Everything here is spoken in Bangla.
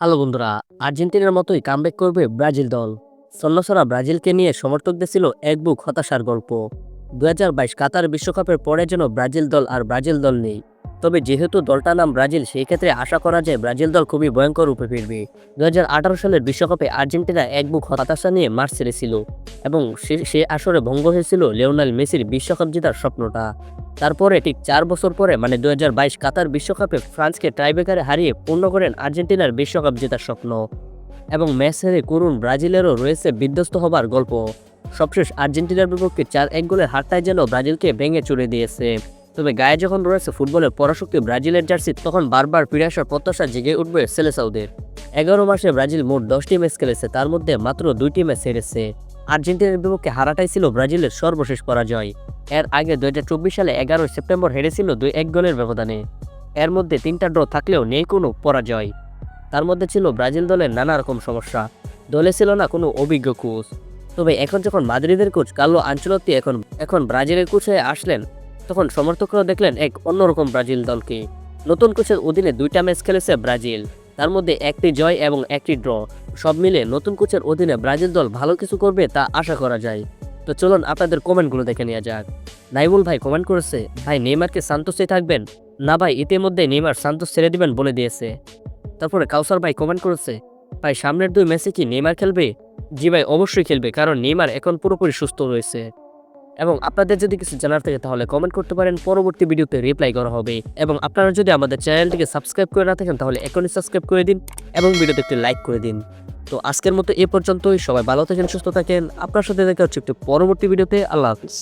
হ্যালো বন্ধুরা, আর্জেন্টিনার মতোই কামব্যাক করবে ব্রাজিল দল। সন্ন্যাসরা ব্রাজিলকে নিয়ে সমর্থকদের ছিল এক বুক হতাশার গল্প। দুই হাজার বাইশ কাতার বিশ্বকাপের পরে যেন ব্রাজিল দল আর ব্রাজিল দল নেই। তবে যেহেতু দলটার নাম ব্রাজিল, সেই ক্ষেত্রে আশা করা যায় ব্রাজিল দল খুবই ভয়ঙ্কর রূপে ফিরবে। দু সালের বিশ্বকাপে আর্জেন্টিনা এক বুক হতাশা নিয়ে মাঠ ছেড়েছিল এবং সে- সে আসরে ভঙ্গ হয়েছিল লিওনাল মেসির বিশ্বকাপ জেতার স্বপ্নটা। তারপরে ঠিক চার বছর পরে মানে দুই হাজার বাইশ কাতার বিশ্বকাপে ফ্রান্সকে টাইব্রেকারে হারিয়ে পূর্ণ করেন আর্জেন্টিনার বিশ্বকাপ জেতার স্বপ্ন। এবং ম্যাচ হেরে করুণ ব্রাজিলেরও রয়েছে বিধ্বস্ত হবার গল্প। সবশেষ আর্জেন্টিনার বিপক্ষে চার এক গোলের হারটাই যেন ব্রাজিলকে ভেঙে চুরে দিয়েছে। তবে গায়ে যখন রয়েছে ফুটবলের পরাশক্তি ব্রাজিলের জার্সি, তখন বারবার ফিরে আসার প্রত্যাশা জেগে উঠবে সেলেসাউদের এগারো মাসে ব্রাজিল মোট দশটি ম্যাচ খেলেছে, তার মধ্যে মাত্র দুইটি ম্যাচ হেরেছে। আর্জেন্টিনার বিপক্ষে হারাটাই ছিল ব্রাজিলের সর্বশেষ পরাজয়। এর আগে দু হাজার চব্বিশ সালে এগারোই সেপ্টেম্বর হেরেছিল দুই এক গোলের ব্যবধানে। এর মধ্যে তিনটা ড্র থাকলেও নেই কোনো পরাজয়। তার মধ্যে ছিল ব্রাজিল দলের নানা রকম সমস্যা। দলে ছিল না কোনো অভিজ্ঞ কোচ তবে এখন যখন মাদ্রিদের কোচ কার্লো আঞ্চলত্তি এখন এখন ব্রাজিলের কোচ হয়ে আসলেন তখন সমর্থকরাও দেখলেন এক অন্যরকম ব্রাজিল দলকে। নতুন কোচের অধীনে দুইটা ম্যাচ খেলেছে ব্রাজিল। তার মধ্যে একটি জয় এবং একটি ড্র। সব মিলে নতুন কোচের অধীনে ব্রাজিল দল ভালো কিছু করবে তা আশা করা যায়। তো চলুন আপনাদের কমেন্টগুলো দেখে নেওয়া যাক। নাইবুল ভাই কমেন্ট করেছে, ভাই, নেইমারকে সান্তোসে থাকবেন? না ভাই, ইতিমধ্যে নেইমার সান্তোস ছেড়ে দিবেন বলে দিয়েছে। তারপরে কাউসার ভাই কমেন্ট করেছে, ভাই, সামনের দুই ম্যাচে কি নেইমার খেলবে? জি ভাই, অবশ্যই খেলবে, কারণ নেইমার এখন পুরোপুরি সুস্থ রয়েছে। এবং আপনাদের যদি কিছু জানার থাকে তাহলে কমেন্ট করতে পারেন, পরবর্তী ভিডিওতে রিপ্লাই করা হবে। এবং আপনারা যদি আমাদের চ্যানেলটিকে সাবস্ক্রাইব করে না থাকেন, তাহলে এখনই সাবস্ক্রাইব করে দিন এবং ভিডিওতে একটি লাইক করে দিন। তো আজকের মতো এ পর্যন্তই, সবাই ভালো থাকেন, সুস্থ থাকেন। আপনার সাথে দেখা হচ্ছে একটি পরবর্তী ভিডিওতে, আল্লাহ হাফিজ।